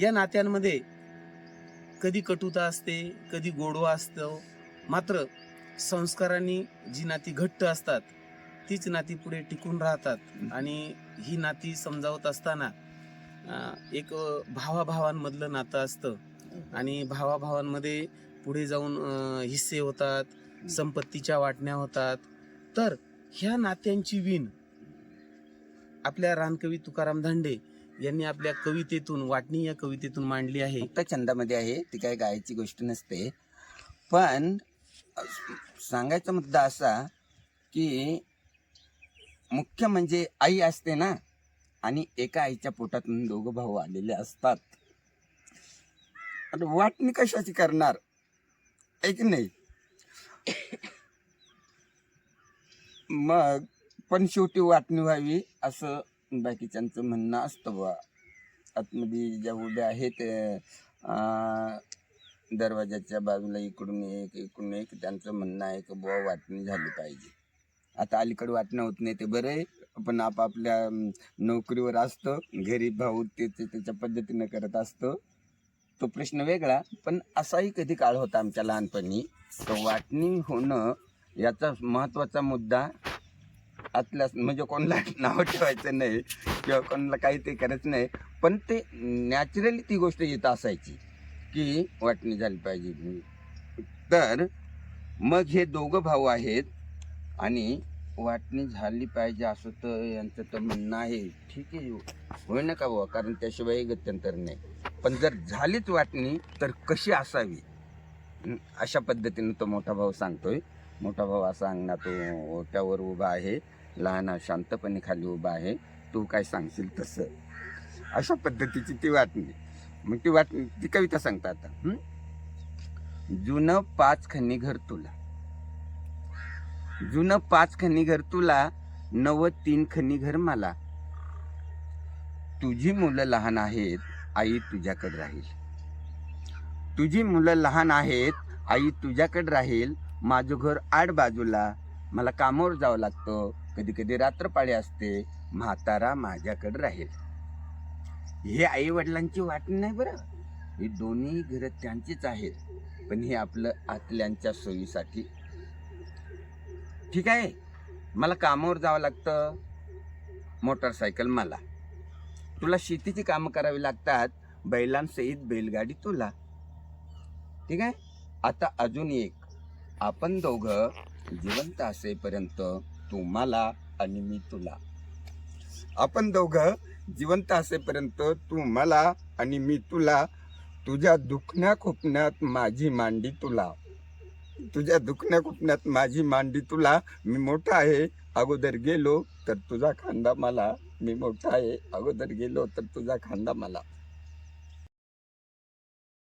या नात्यांमध्ये कधी कटुता असते कधी गोडवा असतो. मात्र संस्कारांनी जी नाती घट्ट असतात तीच नाती पुढे टिकून राहतात. आणि ही नाती समजावत असताना एक भावाभावांमधलं नातं असतं. आणि भावाभावांमध्ये पुढे जाऊन हिस्से होतात संपत्तीच्या वाटण्या होतात. तर ह्या नात्यांची विण आपल्या रानकवी तुकाराम धांडे यांनी आपल्या कवितेतून वाटणी या कवितेतून मांडली आहे. फक्त छंदामध्ये आहे ती काय गायची गोष्ट नसते. पण सांगायचा मुद्दा असा की मुख्य म्हणजे आई असते ना आणि एका आईच्या पोटातून दोघं भाऊ आलेले असतात. आता वाटणी कशाची करणार? आहे की नाही? मग पण शेवटी वाटणी व्हावी असं बाकीच्यांचं म्हणणं असतं बा आतमध्ये ज्या उभ्या आहेत दरवाजाच्या बाजूला इकडून एक इकडून एक त्यांचं म्हणणं आहे की बुवा वाटणी झाली पाहिजे. आता अलीकडे वाटणं होत नाही ते बरं आहे आपण आपापल्या नोकरीवर असतो घरी भाऊ ते त्याच्या पद्धतीनं करत असतो. तो प्रश्न वेगळा पण असाही कधी काळ होता आमच्या लहानपणी. तर वाटणी होणं याचा महत्त्वाचा मुद्दा आतल्या म्हणजे कोणाला नाव ठेवायचं नाही किंवा कोणाला काही ते करायचं नाही. पण ते नॅचरली ती गोष्ट येत असायची की वाटणी झाली पाहिजे तर मग हे दोघं भाऊ आहेत आणि वाटणी झाली पाहिजे असं तर यांचं तर म्हणणं आहे. ठीक आहे होय ना का बुवा कारण त्याशिवाय गत्यंतर नाही. पण जर झालीच वाटणी तर कशी असावी? अशा पद्धतीनं तो मोठा भाऊ सांगतोय. मोठा भाऊ असा अंगणात ओट्यावर उभा आहे. लहान हा शांतपणे खाली उभा आहे. तू काय सांगशील तसं. अशा पद्धतीची ती वाटणी मग ती वाट ती कविता सांगता आता. जुनं पाच खन्नी घर तुला. जुनं पाच खन्नी घर तुला नव तीन खन्नी घर मला. तुझी मुलं लहान आहेत आई तुझ्याकडे राहील. तुझी मुलं लहान आहेत आई तुझ्याकडे राहील. माझं घर आड बाजूला. मला कामावर जावं लागतं. कधी कधी रात्रपाळी असते म्हातारा माझ्याकडे राहील. हे आई वडिलांची वाटणी नाही बरं. ही दोन्ही घरं त्यांचीच आहेत. पण हे आपलं आतल्यांच्या सोयीसाठी. ठीक आहे? मला कामावर जावं लागतं. मोटरसायकल मला. तुला शेतीची कामं करावी लागतात. बैलांसहित बैलगाडी तुला. ठीक आहे? आता अजून एक. आपण दोघं जिवंत असेपर्यंत तू मला आणि मी तुला. आपण दोघं जिवंत असेपर्यंत तू मला आणि मी तुला तुझ्या दुखण्या खुपण्यात माझी मांडी तुला. तुझ्या दुखण्या खुपण्यात माझी मांडी तुला. मी मोठा आहे अगोदर गेलो तर तुझा खांदा मला. मी मोठा आहे अगोदर गेलो तर तुझा खांदा मला.